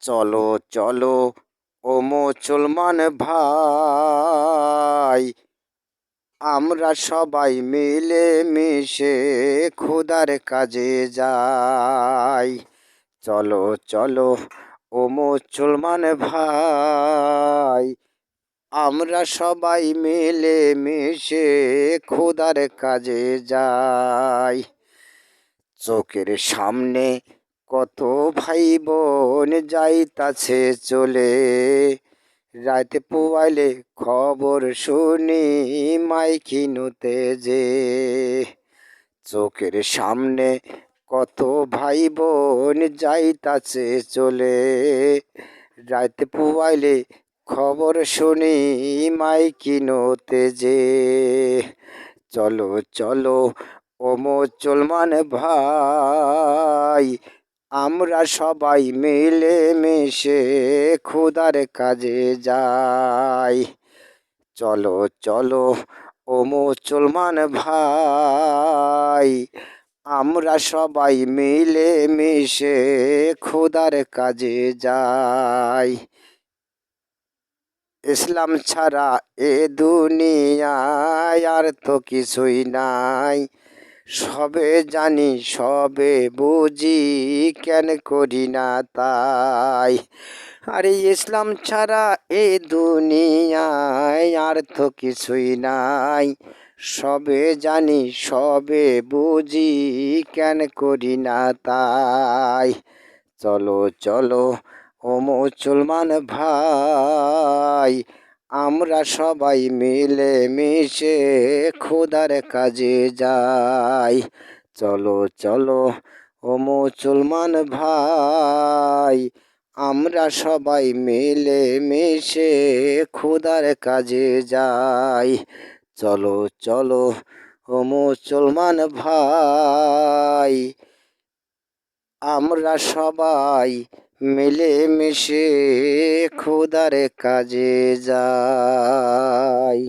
চলো চলো, ও মুসলমান ভাই। আমরা সবাই মিলে মিশে খুদার কাজে যাই। চলো চলো, ও মুসলমান ভাই। আমরা সবাই মিলে মিশে খুদার কাজে যাই। চোখের সামনে কত ভাই বোন যাইতাছে চলে। রাতে পোয়াইলে খবর শুনি মাইকিনুতে যে। চোখের সামনে কত ভাই বোন যাইতাছে চলে। রাতে পোয়াইলে খবর শুনি মাইকিনুতে যে। চলো চলো, ও মুসলমান ভাই আমরা সবাই মিলে মিশে খুদার কাজে যাই। চলো চলো, ও মুসলমান ভাই, আমরা সবাই মিলে মিশে খুদার কাজে যাই। ইসলাম ছাড়া এ দুনিয়ায় আর তো কিছুই নাই। সবে জানি, সবে বুঝি, কেন করি না তাই? আরে ইসলাম ছাড়া এ দুনিয়ায় আর তো কিছুই নাই। সবে জানি, সবে বুঝি, কেন করি না তাই? চলো চলো, ও মুসলমান ভাই আমরা সবাই মিলে মিশে খোদার কাজে যাই। চলো চলো, ও মুসলমান ভাই, আমরা সবাই মিলে মিশে খোদার কাজে যাই। চলো চলো, ও মুসলমান ভাই, আমরা সবাই মিলে মিশে খুদার কাজে যাই।